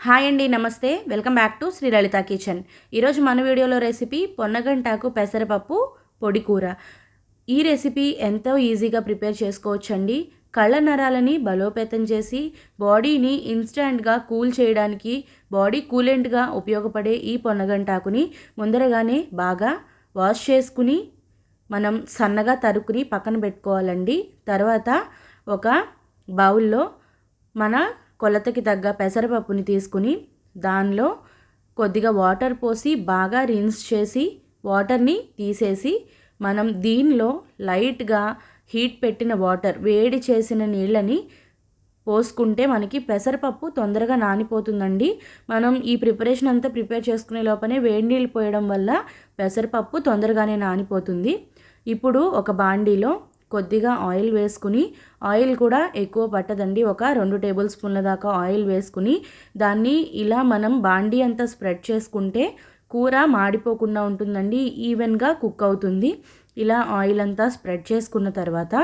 Hi అండి నమస్తే. Welcome back to Sri Lalitha kitchen. ఈరోజు మన వీడియోలో రెసిపీ పొన్నగంటాకు పెసరపప్పు పొడి కూర. ఈ రెసిపీ ఎంతో ఈజీగా ప్రిపేర్ చేసుకోవచ్చండి. కళ్ళ నరాలని బలోపేతం చేసి బాడీని ఇన్స్టాంట్గా కూల్ చేయడానికి బాడీ కూలెంట్గా ఉపయోగపడే ఈ పొన్నగంటాకుని ముందరగానే బాగా వాష్ చేసుకుని మనం సన్నగా తరుకుని పక్కన పెట్టుకోవాలండి. తర్వాత ఒక బౌల్లో మన కొలతకి తగ్గ పెసరపప్పుని తీసుకుని దానిలో కొద్దిగా వాటర్ పోసి బాగా రిన్స్ చేసి వాటర్ని తీసేసి మనం దీనిలో లైట్గా హీట్ పెట్టిన వాటర్ వేడి చేసిన నీళ్ళని పోసుకుంటే మనకి పెసరపప్పు తొందరగా నానిపోతుందండి. మనం ఈ ప్రిపరేషన్ అంతా ప్రిపేర్ చేసుకునే లోపలే వేడి నీళ్ళు పోయడం వల్ల పెసరపప్పు తొందరగానే నానిపోతుంది. ఇప్పుడు ఒక బాండీలో కొద్దిగా ఆయిల్ వేసుకుని ఆయిల్ కూడా ఎక్కువ పట్టదండి. ఒక రెండు టేబుల్ స్పూన్ల దాకా ఆయిల్ వేసుకుని దాన్ని ఇలా మనం బాండీ అంతా స్ప్రెడ్ చేసుకుంటే కూర మాడిపోకుండా ఉంటుందండి. ఈవెన్గా కుక్ అవుతుంది. ఇలా ఆయిల్ అంతా స్ప్రెడ్ చేసుకున్న తర్వాత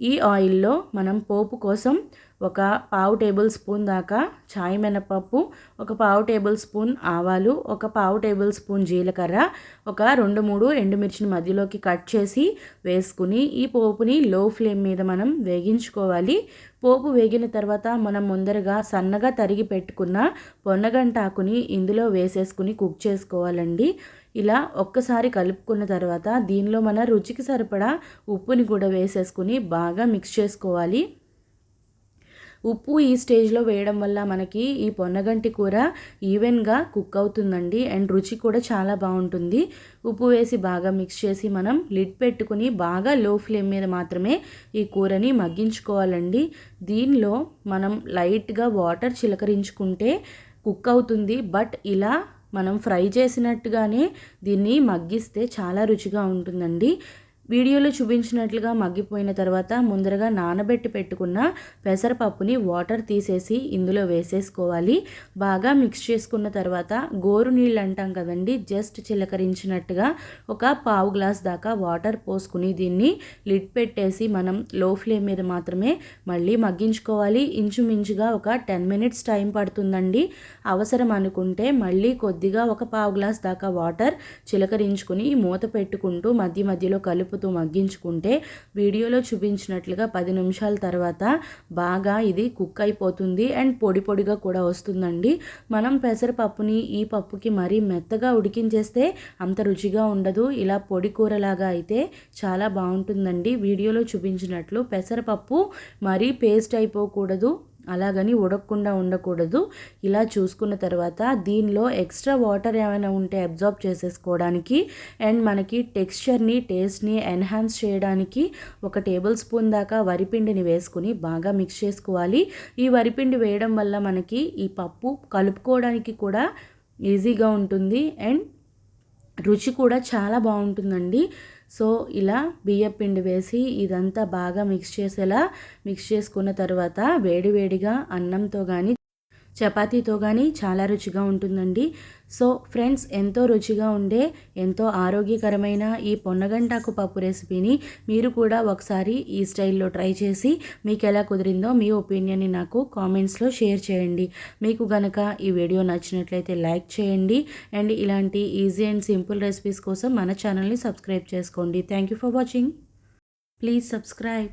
ఈ ఆయిల్లో మనం పోపు కోసం ఒక పావు టేబుల్ స్పూన్ దాకా చాయ్ మినపప్పు ఒక పావు టేబుల్ స్పూన్ ఆవాలు ఒక పావు టేబుల్ స్పూన్ జీలకర్ర ఒక రెండు మూడు ఎండుమిర్చిని మధ్యలోకి కట్ చేసి వేసుకుని ఈ పోపుని లో ఫ్లేమ్ మీద మనం వేగించుకోవాలి. పోపు వేగిన తర్వాత మనం ముందరగా సన్నగా తరిగి పెట్టుకున్న పొన్నగంటాకుని ఇందులో వేసేసుకుని కుక్ చేసుకోవాలండి. ఇలా ఒక్కసారి కలుపుకున్న తర్వాత దీనిలో మన రుచికి సరిపడా ఉప్పుని కూడా వేసేసుకుని బాగా మిక్స్ చేసుకోవాలి. ఉప్పు ఈ స్టేజ్లో వేయడం వల్ల మనకి ఈ పొన్నగంటి కూర ఈవెన్గా కుక్ అవుతుందండి అండ్ రుచి కూడా చాలా బాగుంటుంది. ఉప్పు వేసి బాగా మిక్స్ చేసి మనం లిడ్ పెట్టుకుని బాగా లో ఫ్లేమ్ మీద మాత్రమే ఈ కూరని మగ్గించుకోవాలండి. దీనిలో మనం లైట్గా వాటర్ చిలకరించుకుంటే కుక్ అవుతుంది. బట్ ఇలా మనం ఫ్రై చేసినట్టుగానే దీన్ని మగ్గిస్తే చాలా రుచిగా ఉంటుందండి. వీడియోలో చూపించినట్లుగా మగ్గిపోయిన తర్వాత ముందరగా నానబెట్టి పెట్టుకున్న పెసరపప్పుని వాటర్ తీసేసి ఇందులో వేసేసుకోవాలి. బాగా మిక్స్ చేసుకున్న తర్వాత గోరు నీళ్ళు అంటాం కదండి జస్ట్ చిలకరించినట్టుగా ఒక పావు గ్లాస్ దాకా వాటర్ పోసుకుని దీన్ని లిడ్ పెట్టేసి మనం లో ఫ్లేమ్ మీద మాత్రమే మళ్ళీ మగ్గించుకోవాలి. ఇంచుమించుగా ఒక టెన్ మినిట్స్ టైం పడుతుందండి. అవసరం అనుకుంటే మళ్ళీ కొద్దిగా ఒక పావు గ్లాస్ దాకా వాటర్ చిలకరించుకుని మూత పెట్టుకుంటూ మధ్య మధ్యలో కలుపు కలుపుతూ మగ్గించుకుంటే వీడియోలో చూపించినట్లుగా పది నిమిషాల తర్వాత బాగా ఇది కుక్ అయిపోతుంది అండ్ పొడి పొడిగా కూడా వస్తుందండి. మనం పెసరపప్పుని ఈ పప్పుకి మరీ మెత్తగా ఉడికించేస్తే అంత రుచిగా ఉండదు. ఇలా పొడి కూరలాగా అయితే చాలా బాగుంటుందండి. వీడియోలో చూపించినట్లు పెసరపప్పు మరీ పేస్ట్ అయిపోకూడదు. అలాగని ఉడకకుండా ఉండకూడదు. ఇలా చూసుకున్న తర్వాత దీనిలో ఎక్స్ట్రా వాటర్ ఏమైనా ఉంటే అబ్జార్బ్ చేసేసుకోవడానికి అండ్ మనకి టెక్స్చర్ని టేస్ట్ని ఎన్హాన్స్ చేయడానికి ఒక టేబుల్ స్పూన్ దాకా వరిపిండిని వేసుకుని బాగా మిక్స్ చేసుకోవాలి. ఈ వరిపిండి వేయడం వల్ల మనకి ఈ పప్పు కలుపుకోవడానికి కూడా ఈజీగా ఉంటుంది. అండ్ రుచి కూడా చాలా బాగుంటుందండి. సో ఇలా బియ్యం పిండి వేసి ఇదంతా బాగా మిక్స్ చేసేలా మిక్స్ చేసుకున్న తర్వాత వేడివేడిగా అన్నంతో కానీ చపాతీతో కానీ చాలా రుచిగా ఉంటుందండి. సో ఫ్రెండ్స్ ఎంతో రుచిగా ఉండే ఎంతో ఆరోగ్యకరమైన ఈ పొన్నగంటాకు పప్పు రెసిపీని మీరు కూడా ఒకసారి ఈ స్టైల్లో ట్రై చేసి మీకు ఎలా కుదిరిందో మీ ఒపీనియన్ని నాకు కామెంట్స్లో షేర్ చేయండి. మీకు గనక ఈ వీడియో నచ్చినట్లయితే లైక్ చేయండి. అండ్ ఇలాంటి ఈజీ అండ్ సింపుల్ రెసిపీస్ కోసం మన ఛానల్ని సబ్స్క్రైబ్ చేసుకోండి. Thank you for watching. Please subscribe.